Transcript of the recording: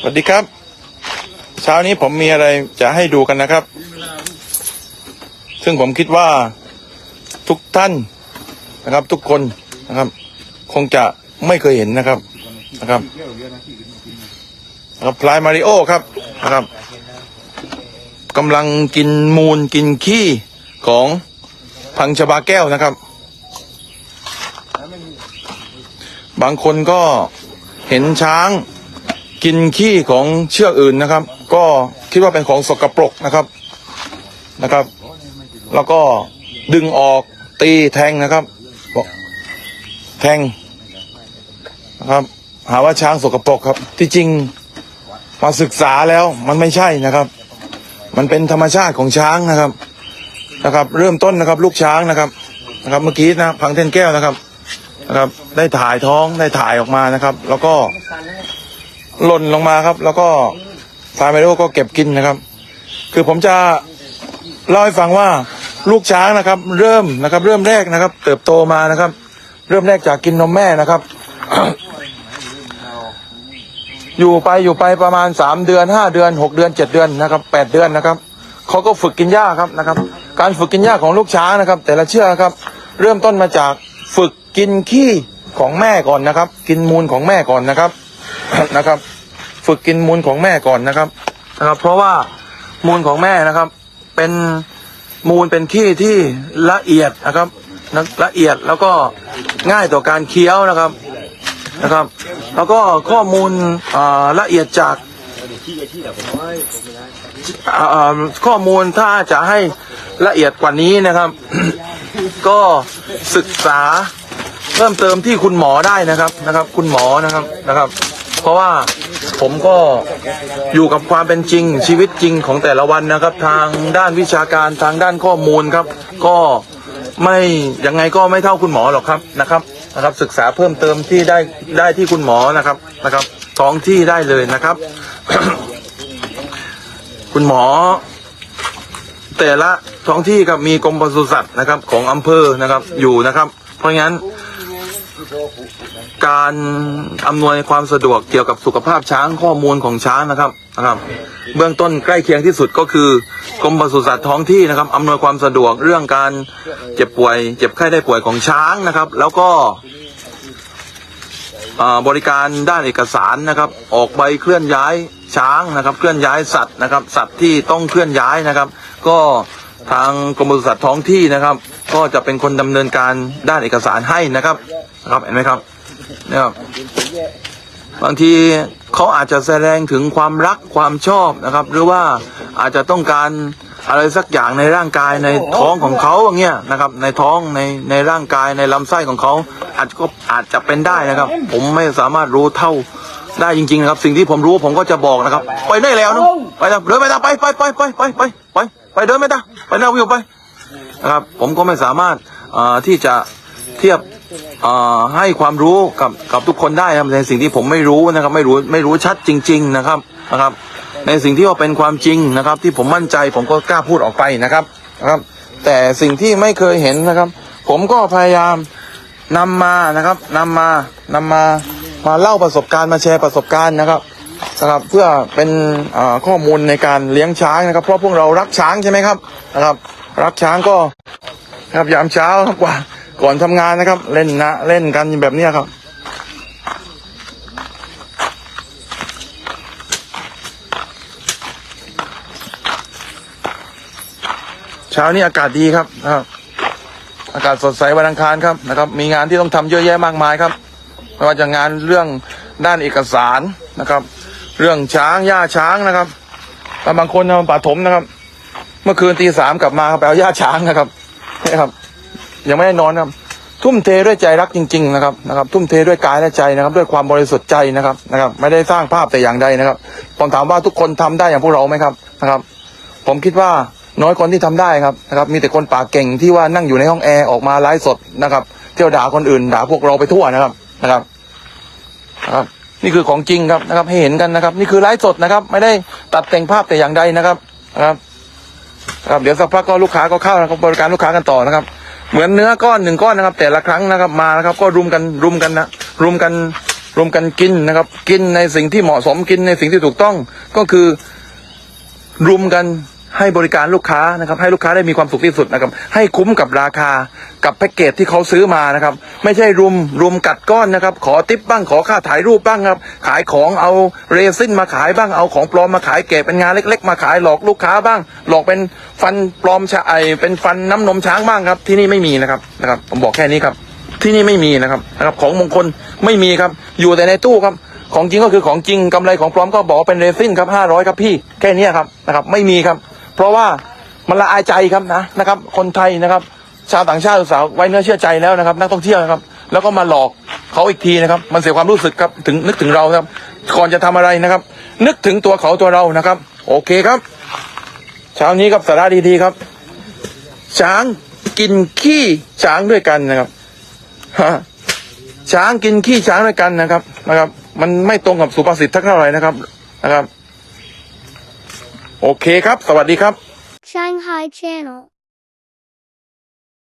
สวัสดีครับ เช้านี้ผมมีอะไรจะให้ดูกันนะครับ ซึ่งผมคิดว่าทุกท่านนะครับ ทุกคนนะครับ คงจะไม่เคยเห็นนะครับนะครับนะครับพลายมาริโอครับนะครับกำลังกินมูลกินขี้ของพังชบาแก้วนะครับ บางคนก็ เห็นช้างกินขี้ของเชือกอื่นนะครับ ก็คิดว่าเป็นของสกปรกนะครับนะครับ แล้วก็ดึงออกตีแทงนะครับแทงนะครับ หาว่าช้างสกปรกครับ ที่จริงมาศึกษาแล้วมันไม่ใช่นะครับ มันเป็นธรรมชาติของช้างนะครับนะครับ เริ่มต้นนะครับ ลูกช้างนะครับนะครับ เมื่อกี้นะพังเทนแก้วนะครับ นะครับ ได้ถ่ายท้องได้ถ่ายออกมานะครับ แล้วก็หล่นลงมาครับ แล้วก็ฟาร์มเมโดก็เก็บกินนะครับ คือผมจะเล่าให้ฟังว่าลูกช้างนะครับ เริ่มนะครับ เริ่มแรกนะครับ เติบโตมานะครับ เริ่มแรกจากกินนมแม่นะครับ อยู่ไปอยู่ไปประมาณสามเดือนห้าเดือนหกเดือนเจ็ดเดือนนะครับแปดเดือนนะครับเขาก็ฝึกกินหญ้าครับนะครับ การฝึกกินหญ้าของลูกช้างนะครับ แต่ละเชือกครับ เริ่มต้นมาจากฝึก กินขี้ของแม่ก่อนนะครับ กินมูลของแม่ก่อนนะครับนะครับ ฝึกกินมูลของแม่ก่อนนะครับนะครับ เพราะว่ามูลของแม่นะครับ เป็นมูลเป็นขี้ที่ละเอียดนะครับละเอียดแล้วก็ง่ายต่อการเคี้ยวนะครับนะครับ แล้วก็ข้อมูลละเอียดจากข้อมูลถ้าจะให้ละเอียดกว่านี้นะครับ ก็ศึกษา เพิ่มเติมที่คุณหมอได้นะครับนะครับ คุณหมอนะครับนะครับ เพราะว่าผมก็อยู่กับความเป็นจริงชีวิตจริงของแต่ละวันนะครับ ทางด้านวิชาการทางด้านข้อมูลครับ ก็ไม่ยังไงก็ไม่เท่าคุณหมอหรอกครับนะครับนะครับ ศึกษาเพิ่มเติมที่ได้ได้ที่คุณหมอนะครับนะครับท้องที่ได้เลยนะครับ คุณหมอ แต่ละท้องที่ครับมีกรมปศุสัตว์นะครับ ของอำเภอนะครับอยู่นะครับ เพราะงั้น การอำนวยความสะดวกเกี่ยวกับสุขภาพช้างข้อมูลของช้างนะครับนะครับ เบื้องต้นใกล้เคียงที่สุดก็คือกรมปศุสัตว์ท้องที่นะครับอำนวยความสะดวกเรื่องการเจ็บป่วย เจ็บไข้ได้ป่วยของช้างนะครับ แล้วก็บริการด้านเอกสารนะครับ ออกใบเคลื่อนย้ายช้างนะครับ เคลื่อนย้ายสัตว์นะครับ สัตว์ที่ต้องเคลื่อนย้ายนะครับ ก็ทางกรมปศุสัตว์ท้องที่นะครับ ก็จะเป็นคนดำเนินการด้านเอกสารให้นะครับนะครับเห็นไหมครับนะครับบางทีเขาอาจจะแสดงถึงความรักความชอบนะครับ หรือว่าอาจจะต้องการอะไรสักอย่างในร่างกายในท้องของเขาอย่างเงี้ยนะครับ ในท้องในในร่างกายในลำไส้ของเขาอาจก็อาจจะเป็นได้นะครับ ผมไม่สามารถรู้เท่าได้จริงๆนะครับ สิ่งที่ผมรู้ผมก็จะบอกนะครับ ไปได้แล้วนะไปนะเดินไปนะไปไปไปไปไปไปไปเดินไปนะไปนาวิวไป นะครับผมก็ไม่สามารถที่จะเทียบให้ความรู้กับกับทุกคนได้นะครับในสิ่งที่ผมไม่รู้นะครับ ไม่รู้ไม่รู้ชัดจริง ๆนะครับนะครับ ในสิ่งที่ว่าเป็นความจริงนะครับ ที่ผมมั่นใจผมก็กล้าพูดออกไปนะครับนะครับ แต่สิ่งที่ไม่เคยเห็นนะครับ ผมก็พยายามนำมานะครับนำมานำมามาเล่าประสบการณ์มาแชร์ประสบการณ์นะครับนะครับเพื่อเป็นข้อมูลในการเลี้ยงช้างนะครับ เพราะพวกเรารักช้างใช่ไหมครับนะครับ รักช้างก็ครับยามเช้าครับกว่า ก่อนทำงานนะครับ เล่นนะเล่นกันแบบเนี้ยครับเช้านี้อากาศดีครับนะครับ อากาศสดใสวันอังคารครับนะครับ มีงานที่ต้องทำเยอะแยะมากมายครับไม่ว่าจะงานเรื่องด้านเอกสารนะครับ เรื่องช้างหญ้าช้างนะครับบางคนทำป่าถมนะครับ มื่อคืนตีสามกลับมาครับไปเอาหญ้าช้างนะครับนี่ครับ ยังไม่ได้นอนครับ ทุ่มเทด้วยใจรักจริง ๆ นะครับนะครับ ทุ่มเทด้วยกายและใจนะครับ ด้วยความบริสุทธิ์ใจนะครับนะครับ ไม่ได้สร้างภาพแต่อย่างใดนะครับผมถามว่าทุกคนทำได้อย่างพวกเราไหมครับนะครับ ผมคิดว่าน้อยคนที่ทำได้ครับนะครับ มีแต่คนปากเก่งที่ว่านั่งอยู่ในห้องแอร์ออกมาไลฟ์สดนะครับ เที่ยวด่าคนอื่นด่าพวกเราไปทั่วนะครับนะครับนะครับ นี่คือของจริงครับนะครับ ให้เห็นกันนะครับ นี่คือไลฟ์สดนะครับ ไม่ได้ตัดแต่งภาพแต่อย่างใดนะครับนะครับ ครับเดี๋ยวสักพักก็ลูกค้าก็เข้านะครับบริการลูกค้ากันต่อนะครับ เหมือนเนื้อก้อนหนึ่งก้อนนะครับ แต่ละครั้งนะครับมานะครับ ก็รุมกันรุมกันนะรุมกันรวมกันกินนะครับ กินในสิ่งที่เหมาะสมกินในสิ่งที่ถูกต้องก็คือรวมกัน ให้บริการลูกค้านะครับ ให้ลูกค้าได้มีความสุขที่สุดนะครับ ให้คุ้มกับราคากับแพ็กเกจที่เขาซื้อมานะครับ ไม่ใช่รุมรุมกัดก้อนนะครับ ขอติปบ้างขอค่าถ่ายรูปบ้างครับขายของเอาเรซินมาขายบ้างเอาของปลอมมาขายเก็บเป็นงานเล็ก ๆ มาขายหลอกลูกค้าบ้าง หลอกเป็นฟันปลอมชาไอเป็นฟันน้ำนมช้างบ้างครับ ที่นี่ไม่มีนะครับนะครับผมบอกแค่นี้ครับที่นี่ไม่มีนะครับนะครับ ของมงคลไม่มีครับ อยู่แต่ในตู้ครับ ของจริงก็คือของจริงกำไรของปลอมก็บอกเป็นเรซินครับห้าร้อยครับพี่แค่นี้ครับนะครับ ไม่มีครับ เพราะว่ามันละอายใจครับนะนะครับ คนไทยนะครับ ชาวต่างชาติสาวไว้เนื้อเชื่อใจแล้วนะครับ นักท่องเที่ยวนะครับ แล้วก็มาหลอกเขาอีกทีนะครับ มันเสียความรู้สึกครับถึงนึกถึงเราครับ ก่อนจะทำอะไรนะครับ นึกถึงตัวเขาตัวเรานะครับ โอเคครับเช้านี้ครับสาระดีๆครับ ช้างกินขี้ช้างด้วยกันนะครับฮะช้างกินขี้ช้างด้วยกันนะครับนะครับ มันไม่ตรงกับสุภาษิตทักเท่าไหร่นะครับนะครับ โอเคครับ สวัสดีครับ Shanghai Channel